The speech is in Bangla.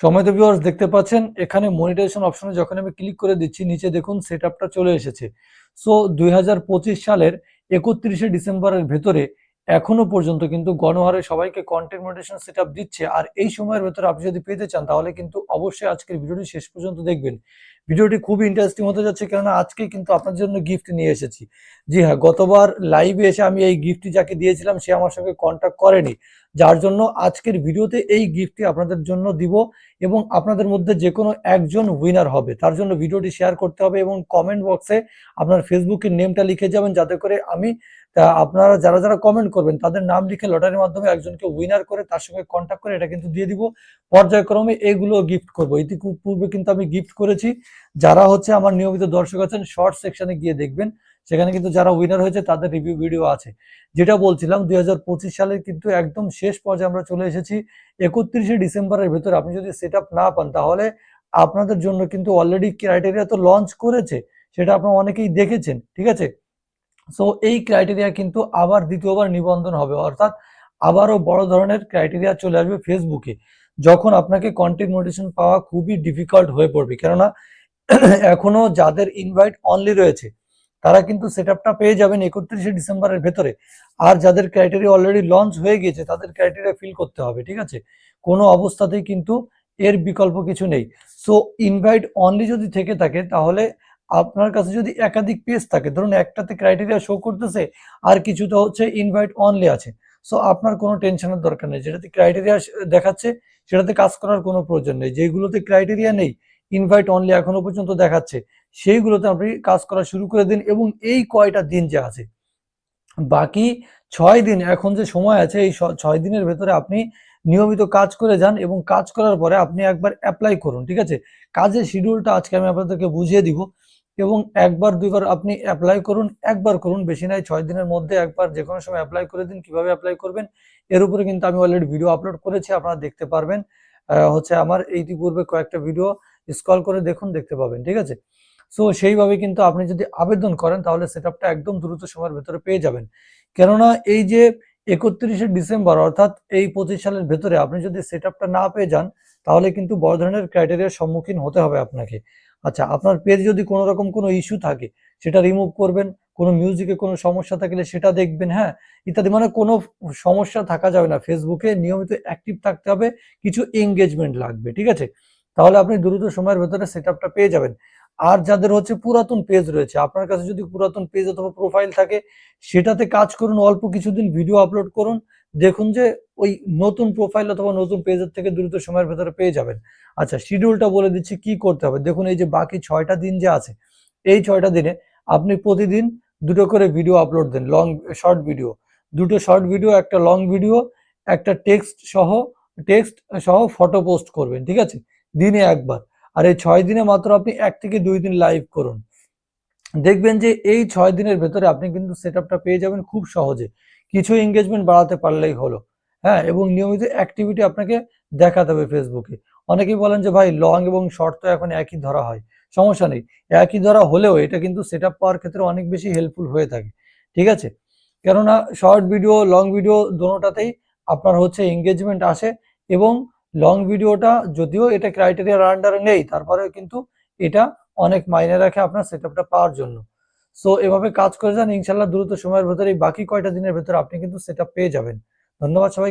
সময় তো ভিউয়ার্স দেখতে পাচ্ছেন, এখানে মনিটাইজেশন অপশনে যখন আমি ক্লিক করে দিচ্ছি, নিচে দেখুন সেট চলে এসেছে। সো দুই হাজার পঁচিশ সালের একত্রিশে ডিসেম্বরের ভেতরে এখনও পর্যন্ত কিন্তু গণহারে সবাইকে কন্টেন্ট মনিটাইজেশন সেট দিচ্ছে। আর এই সময়ের ভেতরে আপনি যদি পেতে চান, তাহলে কিন্তু অবশ্যই আজকের ভিডিওটি শেষ পর্যন্ত দেখবেন। ভিডিওটি খুবই ইন্টারেস্টিং হতে যাচ্ছে কেননা আজকে কিন্তু আপনার জন্য গিফট নিয়ে এসেছি। জি হ্যাঁ গতবার লাইভে এসে আমি এই গিফটটি যাকে দিয়েছিলাম, সে আমার সঙ্গে কন্ট্যাক্ট করেনি। যার জন্য আজকের ভিডিওতে এই গিফটটি আপনাদের জন্য দিব এবং আপনাদের মধ্যে যে কোনো একজন উইনার হবে। তার জন্য ভিডিওটি শেয়ার করতে হবে এবং কমেন্ট বক্সে আপনার ফেসবুকের নেমটা লিখে যাবেন, যাতে করে আমি আপনারা যারা যারা কমেন্ট করবেন, তাদের নাম লিখে লটারির মাধ্যমে একজনকে উইনার করে তার সঙ্গে কন্ট্যাক্ট করে এটা কিন্তু দিয়ে দিব। পর্যায়ক্রমে এগুলো গিফট করব। ইতিপূর্বে কিন্তু আমি গিফট করেছি। যারা হচ্ছে আমার নিয়মিত দর্শক আছেন শর্ট সেকশনে গিয়ে দেখবেন। সেখানে কিন্তু যারা উইনার হয়েছে, তাদের রিভিউ ভিডিও আছে। যেটা বলছিলাম, দুই হাজার পঁচিশ সালের কিন্তু একদম শেষ পর্যায়ে আমরা চলে এসেছি। একত্রিশে ডিসেম্বরের ভেতরে। আপনি যদি সেট না পান, তাহলে আপনাদের জন্য কিন্তু অলরেডি ক্রাইটেরিয়া তো লঞ্চ করেছে। সেটা আপনারা অনেকেই দেখেছেন, ঠিক আছে? সো এই ক্রাইটেরিয়া কিন্তু আবার দ্বিতীয়বার নিবন্ধন হবে। অর্থাৎ আবারও বড় ধরনের ক্রাইটেরিয়া চলে আসবে ফেসবুকে যখন আপনাকে কন্টেন্ট মোটিভেশন পাওয়া খুবই ডিফিকাল্ট হয়ে পড়বে। কেননা এখনও যাদের ইনভাইট অনলি রয়েছে, তারা কিন্তু সেট আপটা পেয়ে যাবেন একত্রিশে ডিসেম্বরের ভেতরে। আর যাদের ক্রাইটেরিয়া অলরেডি লঞ্চ হয়ে গিয়েছে, তাদের ক্রাইটেরিয়া ফিল করতে হবে, ঠিক আছে? কোনো অবস্থাতেই কিন্তু এর বিকল্প কিছু নেই। সো ইনভাইট অনলি যদি থেকে থাকে, তাহলে আপনার কাছে যদি একাধিক পেজ থাকে, ধরুন একটাতে ক্রাইটেরিয়া শো করতেছে, আর কিছুটা হচ্ছে ইনভাইট অনলি আছে। সো আপনার কোনো টেনশনের দরকার নেই। যেটাতে ক্রাইটেরিয়া দেখাচ্ছে, সেটাতে কাজ করার কোনো প্রয়োজন নেই। যেগুলোতে ক্রাইটেরিয়া নেই ইনভাইট অনলি এখনও পর্যন্ত দেখাচ্ছে। সেইগুলোতে আপনি কাজ করা শুরু করে দিন এবং এই কয়টা দিন যে আছে। বাকি ছয় দিন, এখন যে সময় আছে, এই ছয় দিনের ভেতরে আপনি নিয়মিত কাজ করে যান এবং কাজ করার পরে আপনি একবার অ্যাপ্লাই করুন, ঠিক আছে? কাজের শিডিউলটা আজকে আমি আপনাদেরকে বুঝিয়ে দিব এবং একবার, দুইবার আপনি অ্যাপ্লাই করুন, একবার করুন, বেশি নাই, ছয় দিনের মধ্যে একবার যে কোনো সময় অ্যাপ্লাই করে দিন, কীভাবে অ্যাপ্লাই করবেন, এর উপরে কিন্তু আমি অলরেডি ভিডিও আপলোড করেছি, আপনারা দেখতে পারবেন। হচ্ছে আমার ইতিপূর্বে কয়েকটা ভিডিও স্কল করে দেখুন, দেখতে পাবেন, ঠিক আছে? সো সেইভাবে কিন্তু আপনি যদি আবেদন করেন, তাহলে সেট একদম দ্রুত সময়ের ভেতরে পেয়ে যাবেন। কেননা এই যে একত্রিশে ডিসেম্বর, অর্থাৎ এই পঁচিশ সালের ভেতরে আপনি যদি সেট না পেয়ে যান, তাহলে কিন্তু বড় ধরনের ক্রাইটেরিয়ার সম্মুখীন হতে হবে আপনাকে। আচ্ছা আপনার পেজ যদি কোনো রকম কোনো ইস্যু থাকে, সেটা রিমুভ করবেন, কোনো মিউজিকে কোনো সমস্যা থাকলে সেটা দেখবেন হ্যাঁ? ইত্যাদি মানে কোনো সমস্যা থাকা যাবে না। ফেসবুকে নিয়মিত অ্যাক্টিভ থাকতে হবে, কিছু এঙ্গেজমেন্ট লাগবে, ঠিক আছে? তাহলে আপনি দ্রুত সময়ের ভেতরে সেট পেয়ে যাবেন। আর যাদের হচ্ছে পুরাতন পেজ রয়েছে, আপনার কাছে যদি পুরাতন পেজ অথবা প্রোফাইল থাকে, সেটাতে কাজ করুন, অল্প কিছুদিন ভিডিও আপলোড করুন। দেখুন যে ওই নতুন প্রোফাইল অথবা নতুন পেজের থেকে দ্রুত সময়ের ভেতরে পেয়ে যাবেন। আচ্ছা শিডিউলটা বলে দিচ্ছি, কি করতে হবে? দেখুন এই যে বাকি ছয়টা দিন যে আছে, এই ছয়টা দিনে আপনি প্রতিদিন দুটো করে ভিডিও আপলোড দেন লং শর্ট ভিডিও দুটো শর্ট ভিডিও একটা লং ভিডিও একটা টেক্সট সহ টেক্সট সহ ফটো পোস্ট করবেন, ঠিক আছে? দিনে একবার। আর এই ছয় দিনে মাত্র আপনি এক থেকে দুই দিন লাইভ করুন। দেখবেন যে এই ছয় দিনের ভেতরে আপনি কিন্তু সেট পেয়ে যাবেন খুব সহজে। কিছু এঙ্গেজমেন্ট বাড়াতে পারলেই হলো। হ্যাঁ এবং নিয়মিত অ্যাক্টিভিটি আপনাকে দেখাতে হবে ফেসবুকে অনেকেই বলেন যে, ভাই লং এবং শর্ট তো এখন একই ধরা হয়। সমস্যা নেই। একই ধরা হলেও এটা কিন্তু সেট পাওয়ার ক্ষেত্রে অনেক বেশি হেল্পফুল হয়ে থাকে। ঠিক আছে? কেননা শর্ট ভিডিও লং ভিডিও দোনোটাতেই আপনার হচ্ছে এঙ্গেজমেন্ট আসে এবং লং ভিডিওটা যদিও এটা ক্রাইটেরিয়ার আন্ডারে নেই, তারপরে কিন্তু এটা অনেক মাইনে রাখে আপনার সেট পাওয়ার জন্য। সো এভাবে কাজ করে যান ইনশাল্লাহ দ্রুত সময়ের ভেতরে বাকি কয়টা দিনের ভেতরে আপনি কিন্তু সেট পেয়ে যাবেন। ধন্যবাদ সবাই